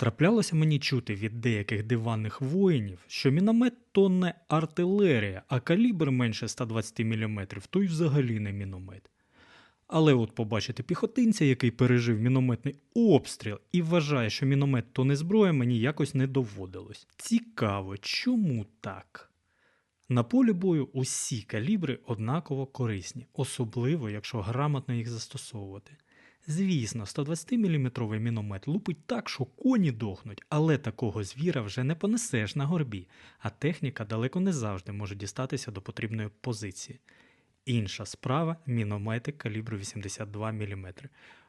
Траплялося мені чути від деяких диванних воїнів, що міномет то не артилерія, а калібр менше 120 мм, то й взагалі не міномет. Але от побачити піхотинця, який пережив мінометний обстріл і вважає, що міномет то не зброя, мені якось не доводилось. Цікаво, чому так? На полі бою усі калібри однаково корисні, особливо якщо грамотно їх застосовувати. Звісно, 120-мм міномет лупить так, що коні дохнуть, але такого звіра вже не понесеш на горбі, а техніка далеко не завжди може дістатися до потрібної позиції. Інша справа міномети калібру 82 мм.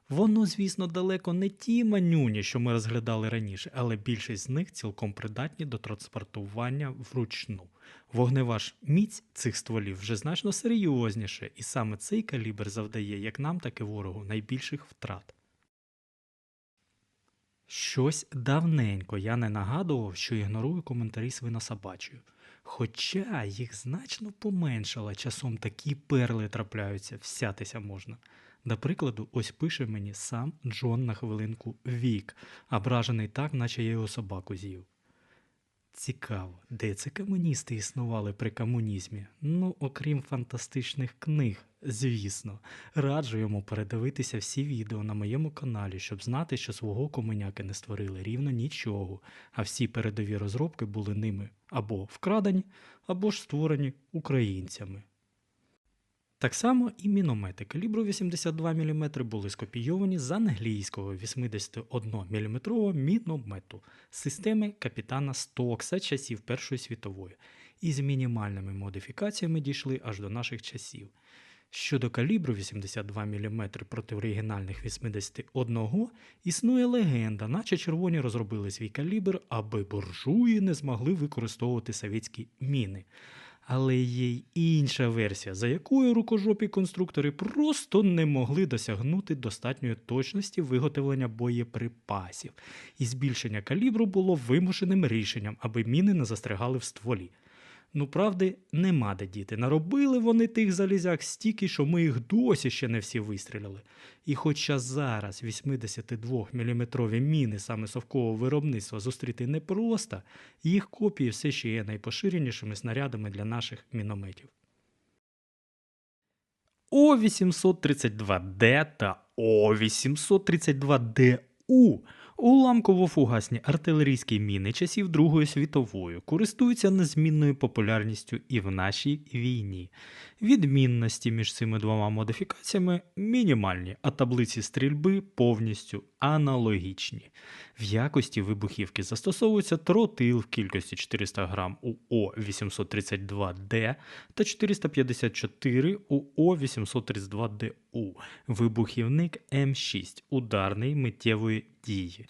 Воно, звісно, далеко не ті манюні, що ми розглядали раніше, але більшість з них цілком придатні до транспортування вручну. Вогнева ж міць цих стволів вже значно серйозніше, і саме цей калібр завдає як нам, так і ворогу найбільших втрат. Щось давненько я не нагадував, що ігнорую коментарі свинособачою. Хоча їх значно поменшало, часом такі перли трапляються, всятися можна. До прикладу, ось пише мені сам Джон на хвилинку Вік, ображений так, наче я його собаку з'їв. Цікаво, де це комуністи існували при комунізмі? Ну, окрім фантастичних книг, звісно. Раджу йому передивитися всі відео на моєму каналі, щоб знати, що свого комуняки не створили рівно нічого, а всі передові розробки були ними або вкрадені, або ж створені українцями. Так само і міномети калібру 82 мм були скопійовані з англійського 81 мм міномету системи капітана Стокса часів Першої світової і з мінімальними модифікаціями дійшли аж до наших часів. Щодо калібру 82 мм проти оригінальних 81 існує легенда, наче червоні розробили свій калібр, аби буржуї не змогли використовувати совєтські міни. Але є й інша версія, за якою рукожопі конструктори просто не могли досягнути достатньої точності виготовлення боєприпасів, і збільшення калібру було вимушеним рішенням, аби міни не застрягали в стволі. Ну, правди, нема де діти. Наробили вони тих залізяк стільки, що ми їх досі ще не всі вистріляли. І хоча зараз 82-мм міни саме совкового виробництва зустріти непросто, їх копії все ще є найпоширенішими снарядами для наших мінометів. О832Д та О832ДУ уламково-фугасні артилерійські міни часів Другої світової користуються незмінною популярністю і в нашій війні. Відмінності між цими двома модифікаціями мінімальні, а таблиці стрільби повністю аналогічні. В якості вибухівки застосовується тротил в кількості 400 грам у О832Д та 454 у О832ДУ, вибухівник М6 ударний миттєвої дії.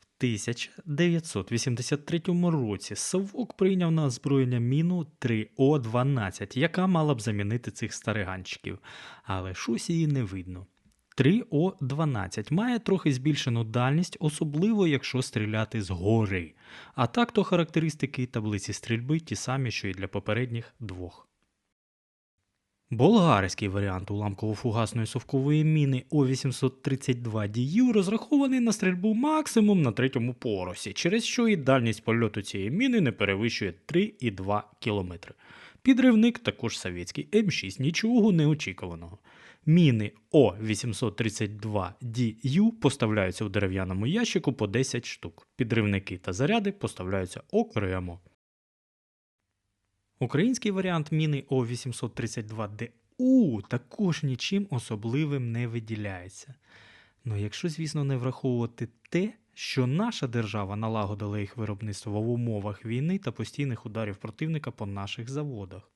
В 1983 році Совок прийняв на озброєння міну 3О12, яка мала б замінити цих стариганчиків, але щось її не видно. 3О12 має трохи збільшену дальність, особливо якщо стріляти згори. А так то характеристики таблиці стрільби ті самі, що і для попередніх двох. Болгарський варіант уламково-фугасної совкової міни О832DU розрахований на стрільбу максимум на третьому поросі, через що і дальність польоту цієї міни не перевищує 3,2 км. Підривник також совєтський М6, нічого неочікуваного. Міни О832DU поставляються у дерев'яному ящику по 10 штук. Підривники та заряди поставляються окремо. Український варіант міни О832ДУ також нічим особливим не виділяється. Ну, якщо, звісно, не враховувати те, що наша держава налагодила їх виробництво в умовах війни та постійних ударів противника по наших заводах.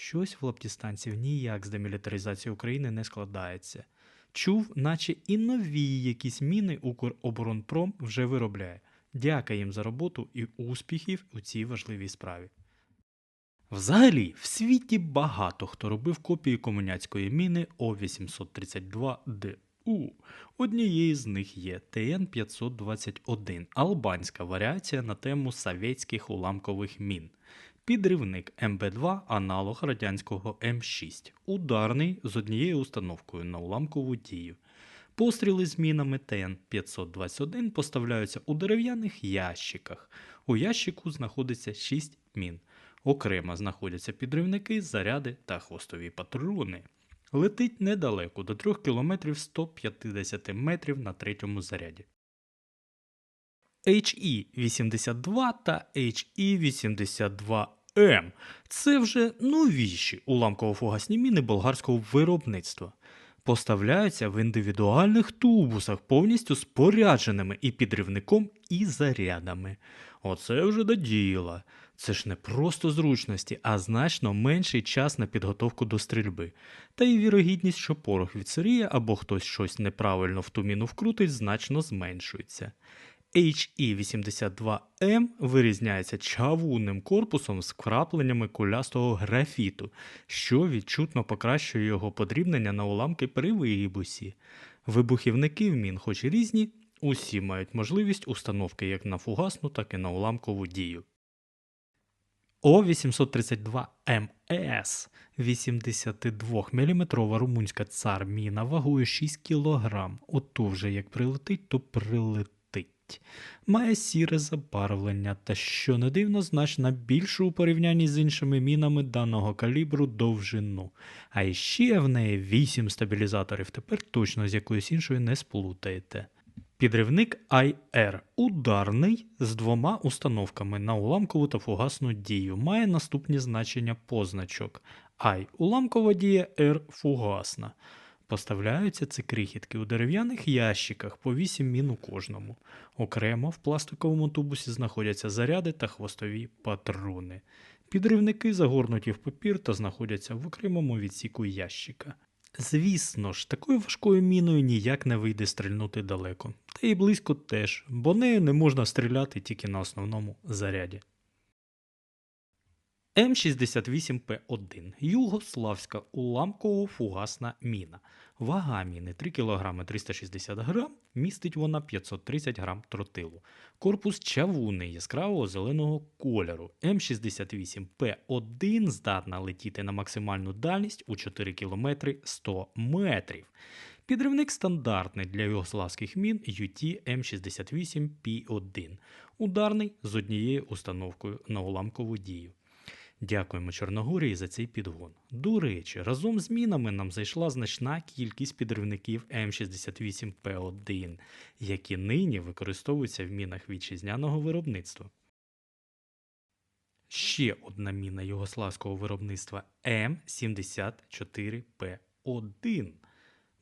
Щось в лаптістанців ніяк з демілітаризації України не складається. Чув, наче і нові якісь міни Укроборонпром вже виробляє. Дяка їм за роботу і успіхів у цій важливій справі. Взагалі, в світі багато хто робив копії комуняцької міни О832ДУ. Однією з них є ТН-521, албанська варіація на тему совєтських уламкових мін. Підривник МБ2 аналог радянського М6, ударний з однією установкою на уламкову дію. Постріли з мінами ТН-521 поставляються у дерев'яних ящиках. У ящику знаходиться 6 мін. Окремо знаходяться підривники, заряди та хвостові патрони. Летить недалеко до 3 км 150 метрів на третьому заряді. HE-82 та HE-82M – це вже новіші уламково-фугасні міни болгарського виробництва. Поставляються в індивідуальних тубусах, повністю спорядженими і підривником, і зарядами. Оце вже до діла. Це ж не просто зручності, а значно менший час на підготовку до стрільби. Та й вірогідність, що порох відсиріє або хтось щось неправильно в ту міну вкрутить, значно зменшується. HE82M вирізняється чавунним корпусом з вкрапленнями кулястого графіту, що відчутно покращує його подрібнення на уламки при вибусі. Вибухівники в мін, хоч різні, усі мають можливість установки як на фугасну, так і на уламкову дію. О832МС 82 мм румунська цар міна вагою 6 кг. Ото вже як прилетить, то прилетить. Має сіре забарвлення та, що не дивно, значно більшу у порівнянні з іншими мінами даного калібру довжину. А іще в неї 8 стабілізаторів, тепер точно з якоюсь іншою не сплутаєте. Підривник IR ударний з двома установками на уламкову та фугасну дію. Має наступні значення позначок. I уламкова дія, R фугасна. Поставляються ці крихітки у дерев'яних ящиках по 8 мін у кожному. Окремо в пластиковому тубусі знаходяться заряди та хвостові патрони. Підривники загорнуті в папір та знаходяться в окремому відсіку ящика. Звісно ж, такою важкою міною ніяк не вийде стрільнути далеко, та й близько теж, бо нею не можна стріляти тільки на основному заряді. М68П1 Югославська уламково-фугасна міна. Вага міни 3 кг 360 г, містить вона 530 г тротилу. Корпус чавунний яскравого зеленого кольору. М68П1 здатна летіти на максимальну дальність у 4 км 100 метрів. Підривник стандартний для югославських мін UT М68P1, ударний з однією установкою на уламкову дію. Дякуємо Чорногорії за цей підгон. До речі, разом з мінами нам зайшла значна кількість підривників М68П1, які нині використовуються в мінах вітчизняного виробництва. Ще одна міна югославського виробництва М74П1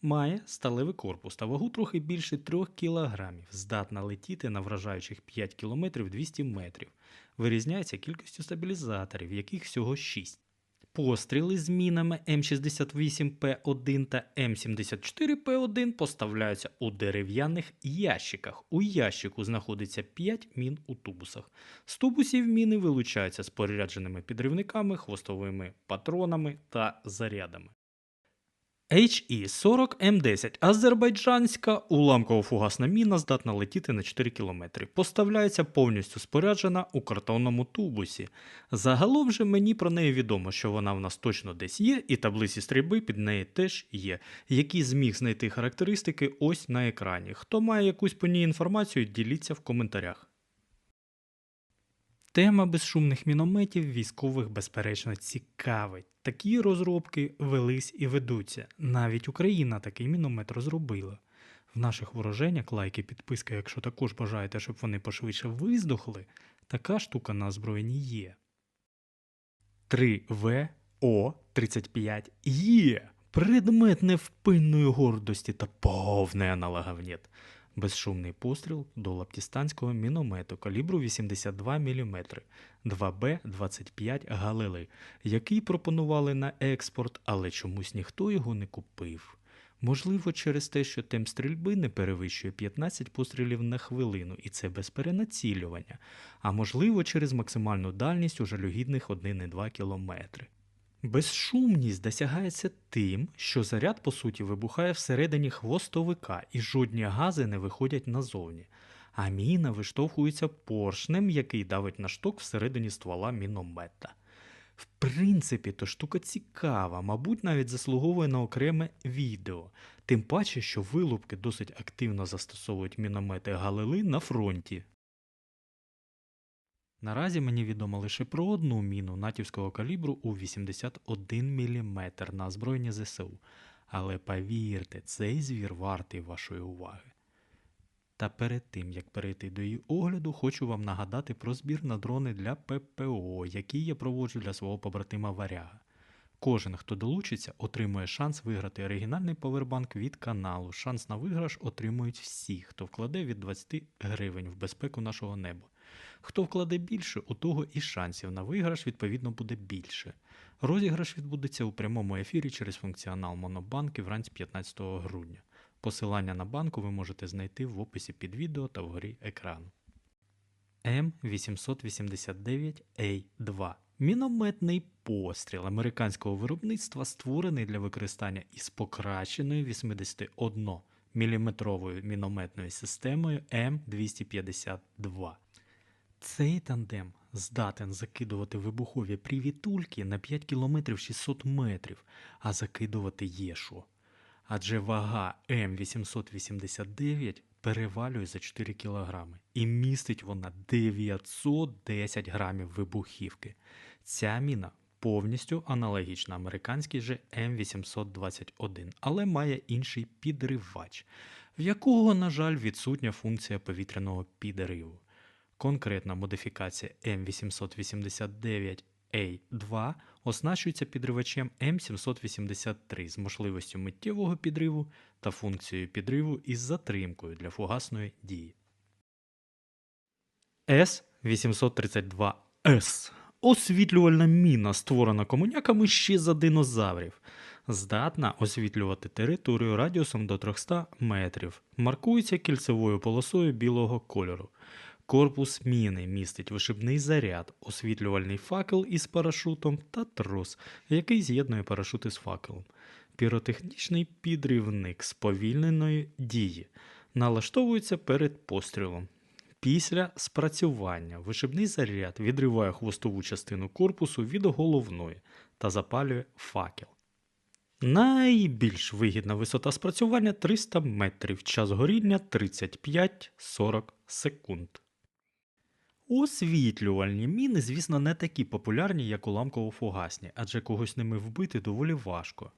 має сталевий корпус та вагу трохи більше 3 кг, здатна летіти на вражаючих 5 км 200 метрів. Вирізняється кількістю стабілізаторів, яких всього 6. Постріли з мінами М68П1 та М74П1 поставляються у дерев'яних ящиках. У ящику знаходиться 5 мін у тубусах. З тубусів міни вилучаються спорядженими підривниками, хвостовими патронами та зарядами. HE-40М10 азербайджанська уламково-фугасна міна здатна летіти на 4 км. Поставляється повністю споряджена у картонному тубусі. Загалом же мені про неї відомо, що вона в нас точно десь є, і таблиці стрільби під неї теж є. Які зміг знайти характеристики ось на екрані. Хто має якусь по ній інформацію, діліться в коментарях. Тема безшумних мінометів військових безперечно цікавить. Такі розробки велись і ведуться. Навіть Україна такий міномет розробила. В наших вороженнях лайки, підписка, якщо також бажаєте, щоб вони пошвидше виздохли, така штука на озброєнні є. 3В О 35 є предмет невпинної гордості та повний аналоговнєт. Безшумний постріл до лаптістанського міномету калібру 82 мм 2Б-25 Галили, який пропонували на експорт, але чомусь ніхто його не купив. Можливо, через те, що темп стрільби не перевищує 15 пострілів на хвилину, і це без перенацілювання, а можливо, через максимальну дальність у жалюгідних 1,2 км. Безшумність досягається тим, що заряд по суті вибухає всередині хвостовика і жодні гази не виходять назовні, а міна виштовхується поршнем, який давить на шток всередині ствола міномета. В принципі, то штука цікава, мабуть, навіть заслуговує на окреме відео. Тим паче, що вилупки досить активно застосовують міномети Галили на фронті. Наразі мені відомо лише про одну міну натівського калібру у 81 мм на озброєнні ЗСУ. Але повірте, цей звір вартий вашої уваги. Та перед тим, як перейти до її огляду, хочу вам нагадати про збір на дрони для ППО, який я проводжу для свого побратима Варяга. Кожен, хто долучиться, отримує шанс виграти оригінальний повербанк від каналу. Шанс на виграш отримують всі, хто вкладе від 20 гривень в безпеку нашого неба. Хто вкладе більше, у того і шансів на виграш відповідно буде більше. Розіграш відбудеться у прямому ефірі через функціонал Монобанки вранці 15 грудня. Посилання на банку ви можете знайти в описі під відео та вгорі екрану. М889А2 Мінометний постріл американського виробництва створений для використання із покращеною 81 мм мінометною системою М252. Цей тандем здатен закидувати вибухові привітульки на 5 км 600 метрів, а закидувати є що. Адже вага М889 перевалює за 4 кг і містить вона 910 грамів вибухівки. Ця міна повністю аналогічна американській же М821, але має інший підривач, в якого, на жаль, відсутня функція повітряного підриву. Конкретна модифікація М889A2 оснащується підривачем М783 з можливістю миттєвого підриву та функцією підриву із затримкою для фугасної дії. С-832С освітлювальна міна, створена комуняками ще за динозаврів. Здатна освітлювати територію радіусом до 300 метрів, маркується кільцевою полосою білого кольору. Корпус міни містить вишибний заряд, освітлювальний факел із парашутом та трос, який з'єднує парашути з факелом. Піротехнічний підривник сповільненої дії налаштовується перед пострілом. Після спрацювання вишибний заряд відриває хвостову частину корпусу від головної та запалює факел. Найбільш вигідна висота спрацювання 300 метрів, час горіння 35-40 секунд. Освітлювальні міни, звісно, не такі популярні, як уламково-фугасні, адже когось ними вбити доволі важко.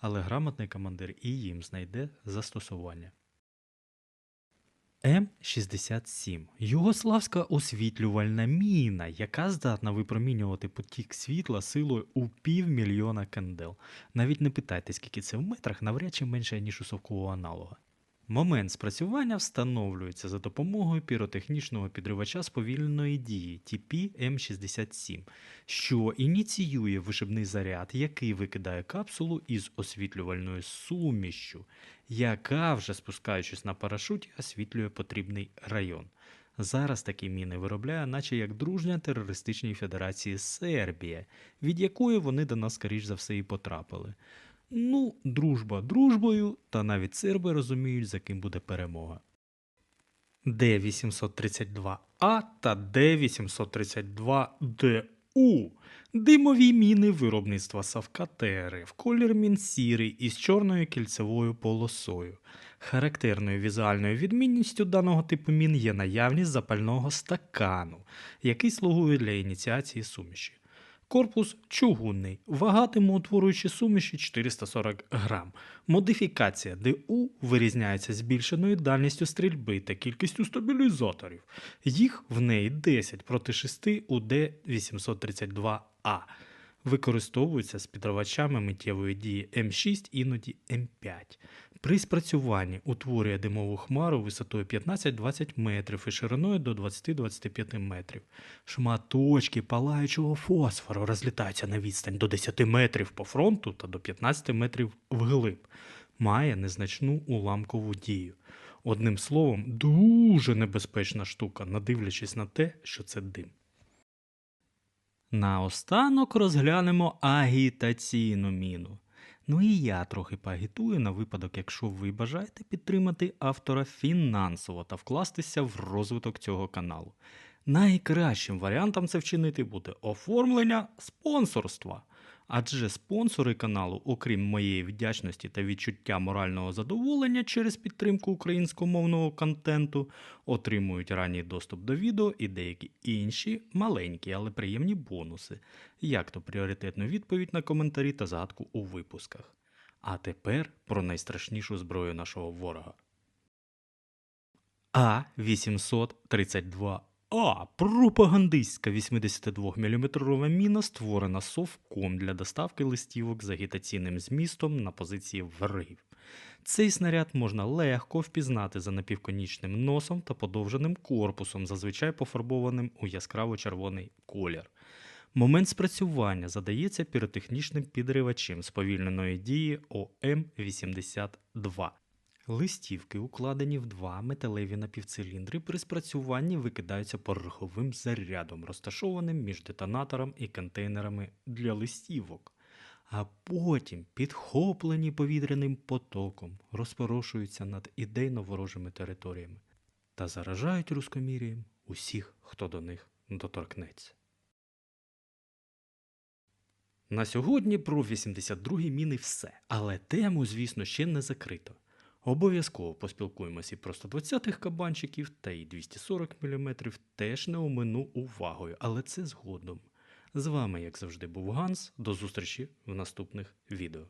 Але грамотний командир і їм знайде застосування. М67 югославська освітлювальна міна, яка здатна випромінювати потік світла силою у півмільйона кандел. Навіть не питайте, скільки це в метрах, навряд чи менше, ніж у совкового аналога. Момент спрацювання встановлюється за допомогою піротехнічного підривача сповільненої дії TP-M67, що ініціює вишибний заряд, який викидає капсулу із освітлювальною сумішчю, яка, вже спускаючись на парашуті, освітлює потрібний район. Зараз такі міни виробляє, наче як дружня терористичній федерації Сербія, від якої вони до нас, скоріш за все, і потрапили. Ну, дружба дружбою, та навіть серби розуміють, за ким буде перемога. Д-832А та Д-832ДУ димові міни виробництва Савка ТРФ, колір мін сірий із чорною кільцевою полосою. Характерною візуальною відмінністю даного типу мін є наявність запального стакану, який слугує для ініціації суміші. Корпус чугунний, вага утворюючи суміші 440 грам. Модифікація ДУ вирізняється збільшеною дальністю стрільби та кількістю стабілізаторів. Їх в неї 10 проти 6 у Д832А. Використовуються з підривачами миттєвої дії М6, іноді М5. При спрацюванні утворює димову хмару висотою 15-20 метрів і шириною до 20-25 метрів. Шматочки палаючого фосфору розлітаються на відстань до 10 метрів по фронту та до 15 метрів вглиб. Має незначну уламкову дію. Одним словом, дуже небезпечна штука, надивлячись на те, що це дим. Наостанок розглянемо агітаційну міну. Ну і я трохи поагітую на випадок, якщо ви бажаєте підтримати автора фінансово та вкластися в розвиток цього каналу. Найкращим варіантом це вчинити буде оформлення спонсорства. Адже спонсори каналу, окрім моєї вдячності та відчуття морального задоволення через підтримку українськомовного контенту, отримують ранній доступ до відео і деякі інші маленькі, але приємні бонуси, як то пріоритетну відповідь на коментарі та згадку у випусках. А тепер про найстрашнішу зброю нашого ворога. А-832А пропагандистська 82-мм міна створена совком для доставки листівок з агітаційним змістом на позиції ворогів. Цей снаряд можна легко впізнати за напівконічним носом та подовженим корпусом, зазвичай пофарбованим у яскраво-червоний колір. Момент спрацювання задається піротехнічним підривачем сповільненої дії ОМ-82. Листівки, укладені в два металеві напівциліндри, при спрацюванні викидаються пороховим зарядом, розташованим між детонатором і контейнерами для листівок, а потім, підхоплені повітряним потоком, розпорошуються над ідейно ворожими територіями та заражають рускомір'ям усіх, хто до них доторкнеться. На сьогодні про 82-гі міни все, але тему, звісно, ще не закрито. Обов'язково поспілкуємося і про 120-х кабанчиків та і 240 мм теж не омину увагою, але це згодом. З вами, як завжди, був Ганс. До зустрічі в наступних відео.